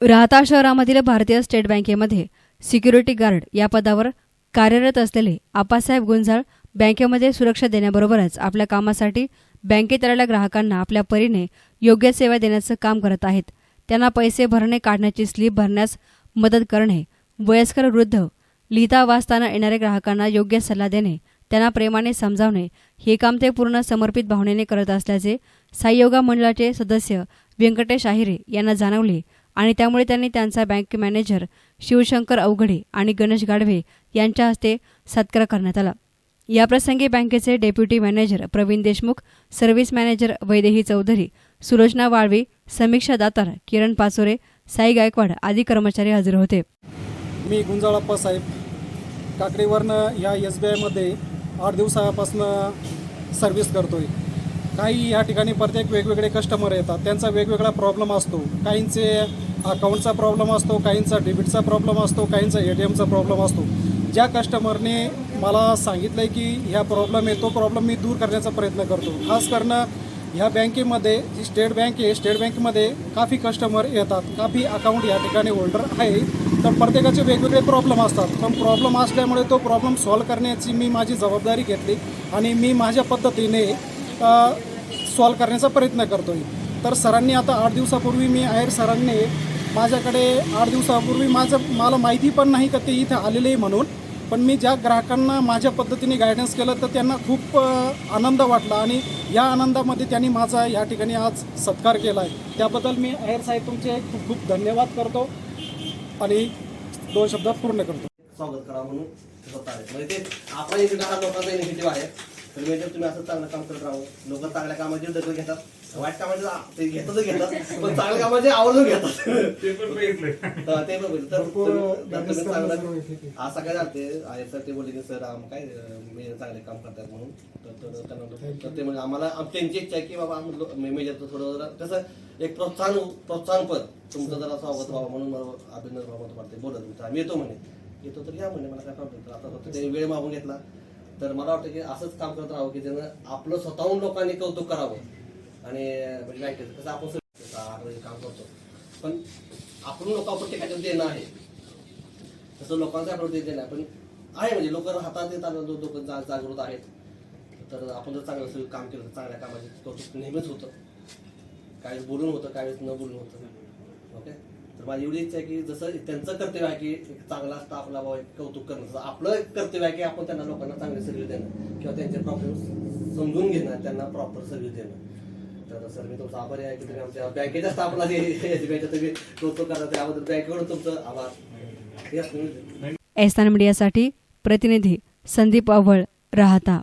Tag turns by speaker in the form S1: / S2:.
S1: राहता शहरामधील भारतीय स्टेट बँकेमध्ये सिक्युरिटी गार्ड या पदावर कार्यरत असलेले आप्पासाहेब गुंजाळ बँकेमध्ये सुरक्षा देण्याबरोबरच आपल्या कामासाठी बँकेत आलेल्या ग्राहकांना आपल्या परीने योग्य सेवा देण्याचं काम करत आहेत. त्यांना पैसे भरणे काढण्याची स्लीप भरण्यास मदत करणे वयस्कर वृद्ध लिहिता वाचताना येणाऱ्या ग्राहकांना योग्य सल्ला देणे त्यांना प्रेमाने समजावणे हे काम ते पूर्ण समर्पित भावनेने करत असल्याचे साईयोगा मंडळाचे सदस्य व्यंकटेश आहिरे यांना जाणवले. आणि त्यामुळे त्यांनी त्यांचा बँक मॅनेजर शिवशंकर अवघडे आणि गणेश गाढवे यांच्या हस्ते सत्कार करण्यात आला. याप्रसंगी बँकेचे deputy manager Pravin Deshmukh service manager Vaidehi Chaudhari Sulochana Walve Samiksha Datar Kiran Pachore Sai Gaikwad आदी कर्मचारी हजर होते.
S2: मी गुंजाळप्पा साहेब. काकडेवरनं ह्या एस बी आयमध्ये आठ दिवसापासून सर्व्हिस करतो आहे काही या ठिकाणी प्रत्येक वेगवेगळे कस्टमर येतात. त्यांचा वेगवेगळा प्रॉब्लेम असतो. काहींचे अकाउंटचा प्रॉब्लेम असतो काहींचा डेबिटचा प्रॉब्लेम असतो काहींचा ए टी एमचा प्रॉब्लेम असतो. ज्या कस्टमरने मला सांगितलं आहे की ह्या प्रॉब्लेम आहे तो प्रॉब्लेम मी दूर करण्याचा प्रयत्न करतो. खास करणं ह्या बँकेमध्ये जी स्टेट बँक आहे स्टेट बँकेमध्ये काफी कस्टमर येतात. काफी अकाउंट या ठिकाणी होल्डर आहे. तर प्रत्येकाचे वेगवेगळे प्रॉब्लेम असतात. पण प्रॉब्लेम असल्यामुळे तो प्रॉब्लेम सॉल्व करण्याची मी माझी जबाबदारी घेतली आणि मी माझ्या पद्धतीने सॉल्व करण्याचा प्रयत्न करतो आहे तर सरांनी आता आठ दिवसापूर्वी मी आहेर सरांनी माझ्याकडे आठ दिवसापूर्वी माझं मला माहिती पण नाही का ते इथं आलेले आहे म्हणून. पण मी ज्या ग्राहकांना माझ्या पद्धतीने गायडन्स केलं तर त्यांना खूप आनंद वाटला आणि या आनंदामध्ये त्यांनी माझा या ठिकाणी आज सत्कार केला आहे त्याबद्दल मी आहेर साहेब तुमचे खूप खूप धन्यवाद करतो आणि दोन शब्द पूर्ण करतो.
S3: स्वागत करा म्हणून. म्हणजे ते आपण इथे दहा लोकांचा इनिशिएटिव्ह आहे. तर म्हणजे तुम्ही असं चांगलं काम करत राहू. लोक चांगल्या कामाची दखल घेतात. वाईट कामाचे ते घेतातच घेतात पण चांगल्या कामाचे आवर्जून घेतात.
S4: ते पण
S3: हा, ते पण. तर तर चांगलं. आज आहे सर ते बोलले की सर आम काय अं, मी चांगले काम करतात म्हणून. तर तर त्यांना तर ते म्हणजे आम्हाला आम- त्यांची इच्छा आहे की बाबा आम्ही लो- मे- मेजरचं थोडं जरा. कसं एक प्रोत्साहन प्रोत्साहनपद तुमचं जरा स्वागत व्हावं म्हणून मला अभिनंदन व्हावं वाटते बोलत तुमचं आम्ही येतो म्हणे. येतो तर या म्हणे मला काय प्रॉब्लेम तर आता फक्त ते वेळ मागून घेतला. तर मला वाटतं की असंच काम करत राहावं की त्यानं आपलं स्वतःहून लोकांनी कौतुक करावं. आणि म्हणजे काय केलं कसं आपण सगळं काम करतो. पण आपण लोक प्रत्येकाचं देणं आहे. तसं लोकांचं आपल्याला देणं आहे. पण आहे म्हणजे लोक हातात येतात लोक जा जागृत आहेत. तर आपण जर चांगलं सगळं काम केलं तर चांगल्या कामाचे कौतुक नेहमीच होतं. काही बोलून होतं काही वेळेस न बोलून होतं. ओके? तर माझी एवढी इच्छा आहे की जसं त्यांचं कर्तव्य आहे की एक चांगला आपला बाबा एक कौतुक करणं. जसं आपलं एक कर्तव्य आहे की आपण त्यांना लोकांना चांगली सर्व्हिस देणं. किंवा त्यांचे प्रॉब्लेम समजून घेणं त्यांना प्रॉपर सर्व्हिस देणं. तर सर मी तुमचा आभारी आहे की तुम्ही आमच्या बँकेच्या तुम्ही कौतुक करता त्याबद्दल बँकेकडून तुमचं आभार.
S1: एस्तान मीडियासाठी प्रतिनिधी संदीप अव्वळ राहता.